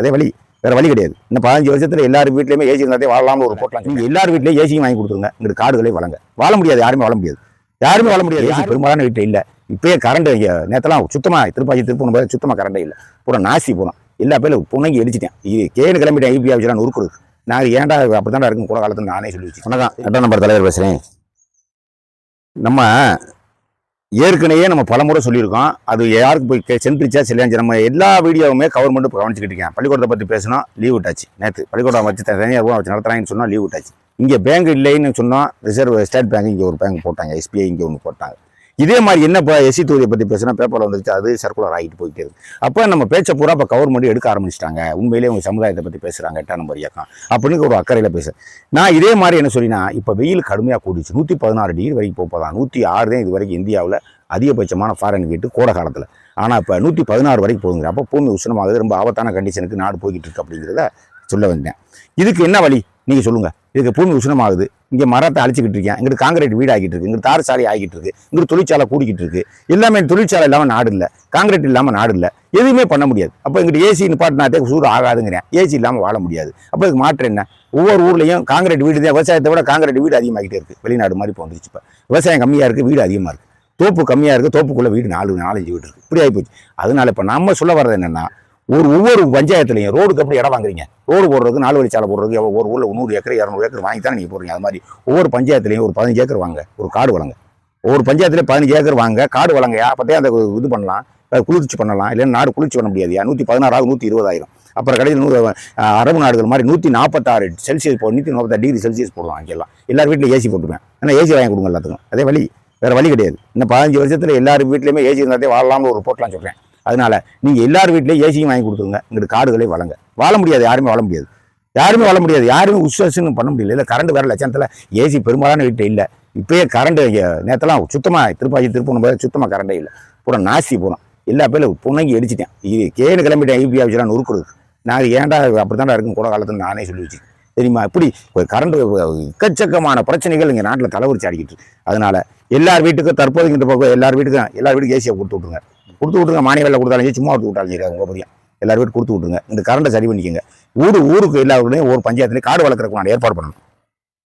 அதே வழி வேற வழி கிடையாது. இந்த பதினஞ்சு வருஷத்துல எல்லார் வீட்லயுமே ஏசி இருந்தாலே வாழலாம்னு ஒரு போட்டலாம் நீங்க எல்லார் வீட்லயும் ஏசியும் வாங்கி கொடுத்துருங்க. இங்கிட்டு காடுகளை வழங்க. வாழ முடியாது யாருமே வாழ முடியாது. யாருமே வாழ முடியாது. ஏசி பெரும்பாலான வீட்டில் இல்லை. இப்பயே கரண்ட் இங்க நேத்தெல்லாம் சுத்தமா திருப்பாச்சி திருப்பணும் போது சுத்தமா கரண்டே இல்லை. பூரா நாசி போனோம் எல்லா பேரும் புனங்கி அடிச்சிட்டேன் இது கேனு கிளம்பிட்டேன் ஐபி ஆஃபீஸ்லாம் நொறுக்குறது நான் ஏன்டா அப்படித்தான்டா இருக்கும் கூட காலத்துல நானே சொல்லி வச்சு வணக்கம் ரெண்டாம் நம்பர் தலைவர் பேசுறேன். நம்ம ஏற்கனவே நம்ம பலமுறை சொல்லியிருக்கோம். அது யாருக்கு போய் சென்ட்ரிச்சா சென்றுச்சா சரியாச்சு நம்ம எல்லா வீடியோவுமே கவர்மெண்ட் கவனிச்சுக்கிட்டு இருக்கேன். பள்ளிக்கூடத்தை பற்றி பேசினா லீவ் விட்டாச்சு. நேற்று பள்ளிக்கூடம் வச்சு தனியாக தனியார் வச்சு நடத்துறாங்கன்னு சொன்னால் லீவ் விட்டாச்சு. இங்கே பேங்க் இல்லைன்னு சொன்னால் ரிசர்வ் ஸ்டேட் பேங்க் இங்கே ஒரு பேங்க் போட்டாங்க. எஸ்பிஐ இங்கே ஒன்று போட்டாங்க. இதே மாதிரி என்ன இப்போ எஸ்சி தொகுதியை பற்றி பேசுனா பேப்பரில் வந்துருச்சு அது சர்க்குலர் ஆகிட்டு போயிட்டே இருக்கு. அப்போ நம்ம பேச்சை பூரா இப்போ கவர்மெண்ட் எடுக்க ஆரம்பிச்சிட்டாங்க. உண்மையிலேயே உங்கள் சமுதாயத்தை பற்றி பேசுகிறாங்க எட்டாம் நம்பர் இயக்கம் அப்படின்னு ஒரு அக்கறையில் பேச. நான் இதே மாதிரி என்ன சொல்லினா இப்போ வெயில் கடுமையாக கூடிச்சு நூற்றி பதினாறு டிகிரி வரைக்கும் போகலாம் நூற்றி ஆறு தான் இது வரைக்கும் இந்தியாவில் அதிகபட்சமான ஃபாரின் வீட்டு கோடை காலத்தில். ஆனால் இப்போ நூற்றி பதினாறு வரைக்கும் போகுங்கிற அப்போ பூமி உஷ்ணமாகுது ரொம்ப ஆபத்தான கண்டிஷனுக்கு நாடு போய்கிட்டு இருக்கு அப்படிங்கிறத சொல்ல வந்தேன். இதுக்கு என்ன வழி? நீங்கள் சொல்லுங்கள் இதுக்கு பூமி உஷ்ணமாகுது. இங்கே மரத்தை அழிச்சிக்கிட்டு இருக்கேன் இங்கிட்டு காங்கிரீட் வீடு ஆகிட்டு இருக்கு இங்கிட்டு தார் சாலை ஆகிட்டு இருக்கு இங்கிட்டு தொழிற்சாலை கூடிக்கிட்டு இருக்கு எல்லாமே தொழிற்சாலை இல்லாமல் நாடு இல்லை. காங்கிரீட் இல்லாமல் நாடு இல்லை. எதுவுமே பண்ண முடியாது. அப்போ இங்கிட்டு ஏசி நிப்பாட்டினாத்தே சூடு ஆகாதுங்கிறேன். ஏசி இல்லாமல் வாழ முடியாது. அப்போ இதுக்கு மாற்றம் என்ன? ஒவ்வொரு ஊர்லேயும் காங்கிரீட் வீடு தான். விவசாயத்தை விட காங்கிரீட் வீடு அதிகமாகிட்டே இருக்குது வெளிநாடு மாதிரி இப்போ வந்துருச்சு இப்போ. விவசாயம் கம்மியாக இருக்குது வீடு அதிகமாக இருக்குது தோப்பு கம்மியாக இருக்குது தோப்புக்குள்ளே வீடு நாலு நாலஞ்சு வீடு இருக்குது இப்படி ஆகிப்போச்சு அதனால இப்போ நம்ம சொல்ல வர்றது என்னென்னா ஒரு ஒவ்வொரு பஞ்சாயத்துலையும் ரோடுக்கு எப்படி இடம் வாங்குறீங்க? ரோடு போடுறதுக்கு நாலு வழிச்சாலை போடுறதுக்கு ஒரு ஊரில் நூறு ஏக்கர் இரநூறு ஏக்கர் வாங்கி தான் நீங்கள் போடுறீங்க. அது மாதிரி ஒவ்வொரு பஞ்சாயத்துலையும் ஒரு பதினஞ்சு ஏக்கர் வாங்க ஒரு காடு வளங்க. ஒவ்வொரு பஞ்சாயத்துலேயும் பதினஞ்சு ஏக்கர் வாங்க காடு வளங்கயா அப்போதே அந்த இது பண்ணலாம். குளிர்ச்சி பண்ணலாம். இல்லைன்னா நாடு குளிர்ச்சி பண்ண முடியாது. நூற்றி பதினாறாவது நூற்றி இருபதாயிரம். அப்புறம் கடையில் நூறு அரபு நாடுகள் மாதிரி நூற்றி நாற்பத்தாறு செல்சியஸ் போ நூற்றி நாற்பத்தாறு டிகிரி செல்சியஸ் போடுவாங்க அங்கெல்லாம் எல்லார் வீட்டிலும் ஏசி போட்டுருவேன். ஏன்னா ஏசி வாங்கி கொடுங்க எல்லாத்துக்கும். அதே வழி வேற வழி கிடையாது. இந்த பதினஞ்சு வருஷத்தில் எல்லார் வீட்லேயுமே ஏசி இருந்தாலே வாழலாம்னு ஒரு போட்டலாம் சொல்கிறேன் அதனால நீங்கள் எல்லார் வீட்லேயும் ஏசியும் வாங்கி கொடுத்துருங்க. இங்கிட்டு காடுகளை வளங்க. வாழ முடியாது யாருமே வாழ முடியாது. யாருமே வாழ முடியாது யாருமே உஸ்வாசம் பண்ண முடியல. இல்லை கரண்ட் வேறு லட்சத்தில் ஏசி பெரும்பாலான வீட்டில் இல்லை. இப்போயே கரண்ட் நேத்தெல்லாம் சுத்தமாக திருப்பாச்சி திருப்பணும் போது சுத்தமாக கரண்டே இல்லை. பூரா நாசி போனோம் எல்லா பேரும் புண்ணங்கி அடிச்சிட்டேன். இது கேனு கிளம்பிட்டேன் ஐபி ஆஃபீஸ்லாம் நொறுக்குறது. நான் ஏன்டா அப்படித்தான்டா இருக்கும் கூட காலத்தில் நானே சொல்லி வச்சு தெரியுமா? இப்படி கரண்ட் எக்கச்சக்கமான பிரச்சனைகள் இங்கே நாட்டில் தலைவரிச்சு அடிக்கிட்டு அதனால் அதனால எல்லார் வீட்டுக்கும் தற்போது இந்த பக்கம் எல்லார் வீட்டுக்கும் எல்லார் வீட்டுக்கும் ஏசியை கொடுத்து விட்ருங்க கொடுத்து விட்ருங்க மானிய வேலை கொடுத்தாலும் சரி, சும்மா விட்டு விட்டாலும் சரி உங்க பரியம் கொடுத்து விட்ருங்க இந்த கரண்ட்டை சரி பண்ணிக்கோங்க. ஊர் ஊருக்கு எல்லாருக்குமே ஒரு பஞ்சாயத்துலேயும் காடு வளர்க்குறதுக்கு நான் ஏற்பாடு பண்ணணும்.